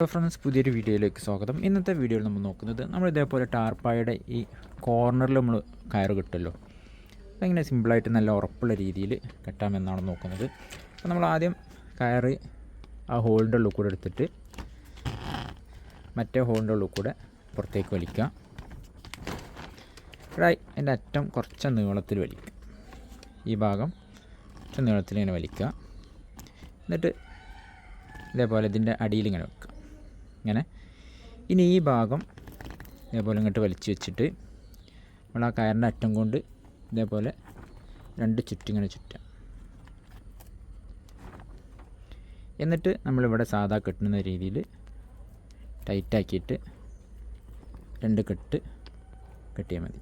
Hello friends പുതിയൊരു വീഡിയോയിലേക്ക് സ്വാഗതം. ഇന്നത്തെ വീഡിയോയിൽ നമ്മൾ നോക്കുന്നത് നമ്മൾ ഇതേപോലെ ടാർപ്പായുടെ ഈ കോർണറിൽ നമ്മൾ കയറ് കിട്ടുമല്ലോ അപ്പോൾ ഇങ്ങനെ സിമ്പിളായിട്ട് നല്ല ഉറപ്പുള്ള രീതിയിൽ കെട്ടാമെന്നാണ് നോക്കുന്നത്. അപ്പോൾ നമ്മൾ ആദ്യം കയറ് ആ ഹോളിന്റെ ഉള്ളിൽ കൂടെ എടുത്തിട്ട് മറ്റേ ഹോളിന്റെ ഉള്ളിൽ കൂടെ പുറത്തേക്ക് വലിക്കുക. ഇവിടെ അതിന്റെ അറ്റം കുറച്ച് നീളത്തിൽ വലിക്കുക. ഈ ഭാഗം കുറച്ച് നീളത്തിൽ ഇങ്ങനെ വലിക്കുക. എന്നിട്ട് ഇതേപോലെ ഇതിന്റെ അടിയിൽ ഇങ്ങനെ വെക്കുക. ഇങ്ങനെ. ഇനി ഈ ഭാഗം ഇതേപോലെ ഇങ്ങോട്ട് വലിച്ചു വെച്ചിട്ട് നമ്മൾ ആ കയറിന്റെ അറ്റം കൊണ്ട് ഇതേപോലെ രണ്ട് ചുറ്റിങ്ങനെ ചുറ്റാം. എന്നിട്ട് നമ്മളിവിടെ സാധാ കെട്ടുന്ന രീതിയിൽ ടൈറ്റാക്കിയിട്ട് രണ്ട് കെട്ട് കെട്ടിയാൽ മതി.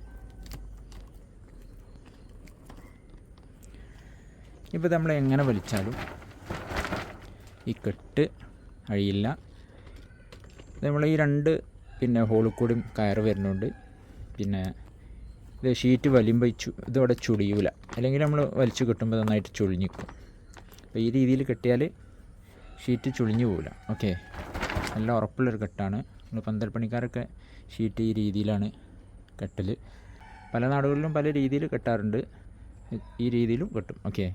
ഇപ്പോൾ നമ്മൾ എങ്ങനെ വലിച്ചാലും ഈ കെട്ട് അഴിയില്ല. നമ്മൾ ഈ രണ്ട് പിന്നെ ഹോളിൽ കൂടിയും കയർ വരുന്നുണ്ട് പിന്നെ ഇത് ഷീറ്റ് വലിയുമ്പോൾ ഇതോടെ ചുളിയൂല അല്ലെങ്കിൽ നമ്മൾ വലിച്ചു കെട്ടുമ്പോൾ നന്നായിട്ട് ചുളിഞ്ഞിക്കും. അപ്പോൾ ഈ രീതിയിൽ കെട്ടിയാൽ ഷീറ്റ് ചുളിഞ്ഞു പോവില്ല ഓക്കെ നല്ല ഉറപ്പുള്ളൊരു കെട്ടാണ്. നമ്മൾ പന്തൽ പണിക്കാരൊക്കെ ഷീറ്റ് ഈ രീതിയിലാണ് കെട്ടൽ പല നാടുകളിലും പല രീതിയിൽ കെട്ടാറുണ്ട്. ഈ രീതിയിലും കെട്ടും. ഓക്കെ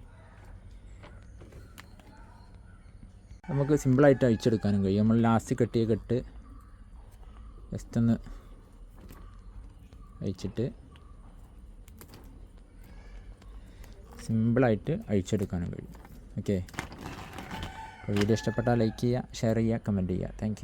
നമുക്ക് സിമ്പിളായിട്ട് അഴിച്ചെടുക്കാനും കഴിയും. നമ്മൾ ലാസ്റ്റ് കെട്ടിയ കെട്ട് ജസ്റ്റ് ഒന്ന് അഴിച്ചിട്ട് സിമ്പിളായിട്ട് അഴിച്ചെടുക്കാനും കഴിയും. ഓക്കെ വീഡിയോ ഇഷ്ടപ്പെട്ടാൽ ലൈക്ക് ചെയ്യുക ഷെയർ ചെയ്യുക കമന്റ് ചെയ്യുക. താങ്ക്